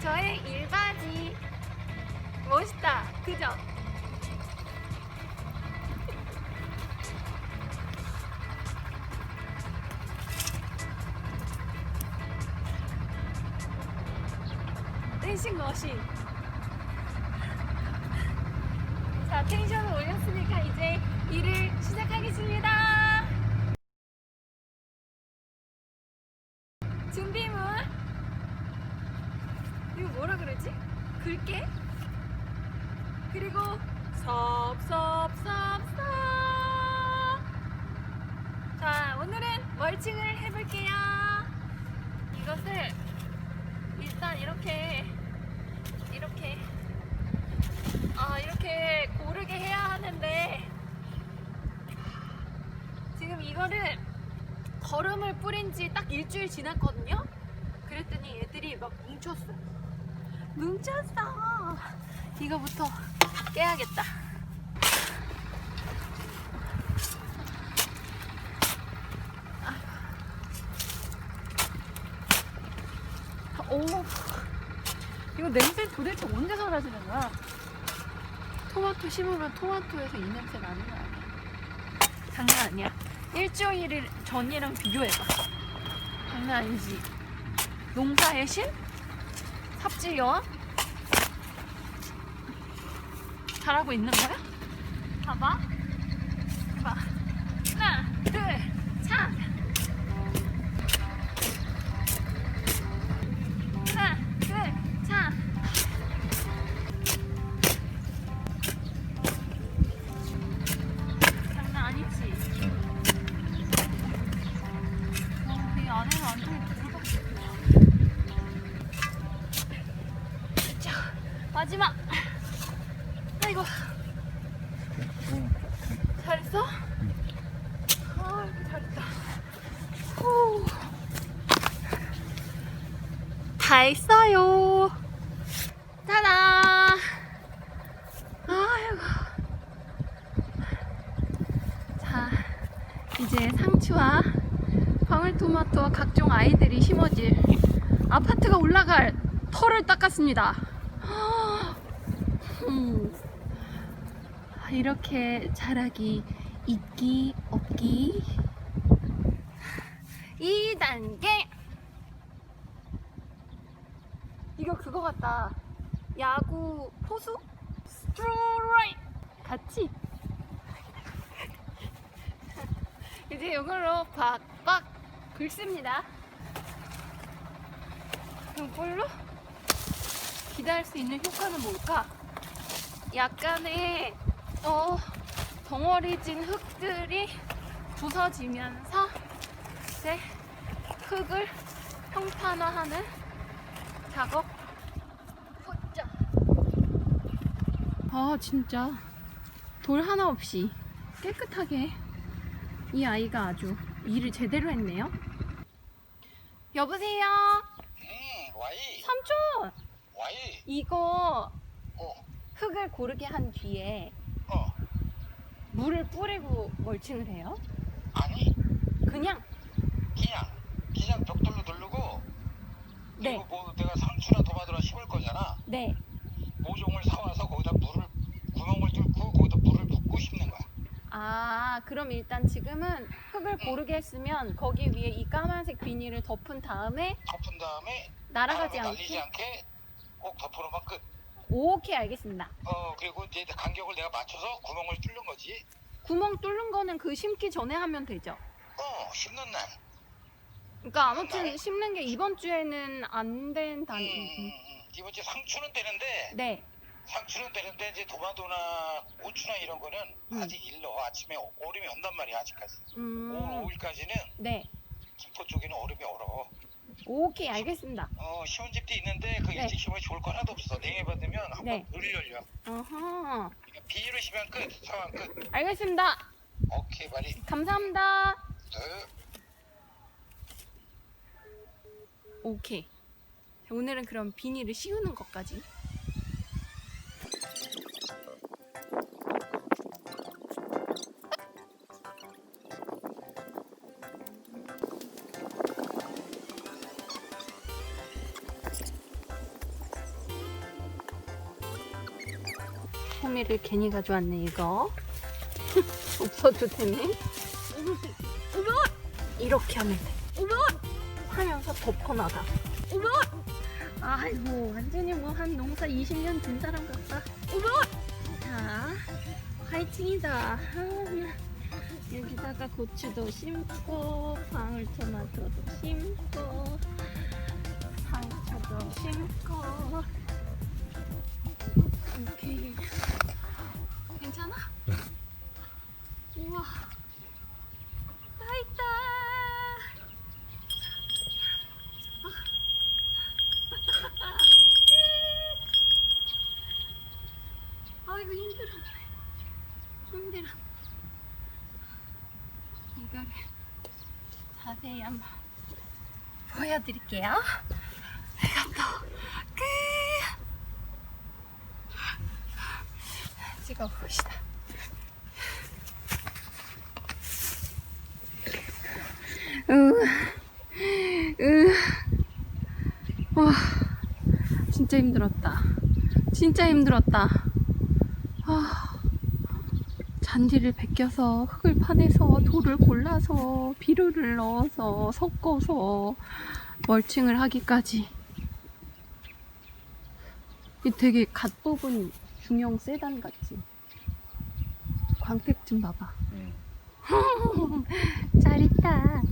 저의 일바지. 멋있다. 그죠? 댄싱 머신. 자 텐션을 올렸으니까 이제 일을 시작하겠습니다. 준비물 이거 뭐라 그러지? 글게? 그리고 섭섭섭섭섭 자 오늘은 멀칭을 해볼게요. 이것을 일단 이렇게 이렇게 아 이렇게 고르게 해야 하는데 지금 이거를 거름을 뿌린 지 딱 일주일 지났거든요? 그랬더니 애들이 막 뭉쳤어 뭉쳤어 이거부터 깨야겠다 오 이거 냄새 도대체 언제 사라지는 거야? 토마토 심으면 토마토에서 이 냄새 나는 거 아니야? 장난 아니야. 일주일 전이랑 비교해봐. 장난 아니지. 농사의 신? 삽질 여왕? 잘하고 있는 거야? 봐봐. 봐봐. 하나, 둘, 다 했어요. 짜잔. 아이고. 자, 이제 상추와 방울토마토와 각종 아이들이 심어질 아파트가 올라갈 털을 닦았습니다. 음. 이렇게 자라기 있기 없기 2단계 이거 그거 같다. 야구 포수? 스트라이크. 같이. 이제 이걸로 박박 긁습니다. 이걸로? 기다릴 수 있는 효과는 뭘까? 약간의 어, 덩어리진 흙들이 부서지면서 이제 흙을 평탄화하는 작업? 후짜 아 진짜. 돌 하나 없이 깨끗하게 이 아이가 아주 일을 제대로 했네요. 여보세요? 음, 와이, 삼촌! 와이, 이거 어, 흙을 고르게 한 뒤에 어, 물을 뿌리고 멀칭을 해요? 아니, 그냥? 그냥, 그냥 벽돌로 누르고, 네. 그리고 뭐 내가 상추나 토마토나 심을 거잖아. 네. 모종을 사와서 거기다 물을, 구멍을 뚫고 거기다 물을 붓고 심는 거야. 아, 그럼 일단 지금은 흙을 고르게 했으면 거기 위에 이 까만색 비닐을 덮은 다음에 덮은 다음에 날아가지 날리지 않게? 않게 꼭 덮어놓으면 끝. 오케이, 알겠습니다. 어, 그리고 이제 간격을 내가 맞춰서 구멍을 뚫는 거지. 구멍 뚫는 거는 그 심기 전에 하면 되죠. 어, 심는 날. 그러니까 아무튼 심는 게 이번 주에는 안 된다는. 음, 음, 음. 이번 주 상추는 되는데, 네. 상추는 되는데 이제 토마토나 고추나 이런 거는 음. 아직 일러. 아침에 얼음이 온단 말이야, 아직까지. 음. 5월 5일까지는 네. 김포 쪽에는 얼음이 얼어. 오케이, 알겠습니다. 어, 심은 집도 있는데 그 네. 일찍 심으면 좋을 거 하나도 없어. 냉해 받으면 한번 네. 물 열려. 어허. 그러니까 비로 심으면 끝. 상황 끝. 알겠습니다. 오케이, 말이. 감사합니다. 어. 오케이. 오늘은 그럼 비닐을 씌우는 것까지. 호미를 괜히 가져왔네 이거 없어도 되네 이렇게 하면 돼 하면서 덮어놔가 아이고 완전히 뭐 한 농사 20년 된 사람 같다. 자 화이팅이다. 아, 여기다가 고추도 심고 방울토마토도 심고 상추도 심고. 괜찮아? 우와 다 있다 아이고 힘들어 힘들어 이거를 자세히 한번 보여드릴게요 이것도 끝 찍어봅시다 진짜 힘들었다. 진짜 힘들었다. 아, 잔디를 벗겨서 흙을 파내서 돌을 골라서 비료를 넣어서 섞어서 멀칭을 하기까지. 이 되게 갓 뽑은 중형 세단 같지? 광택 좀 봐봐. 짜릿다.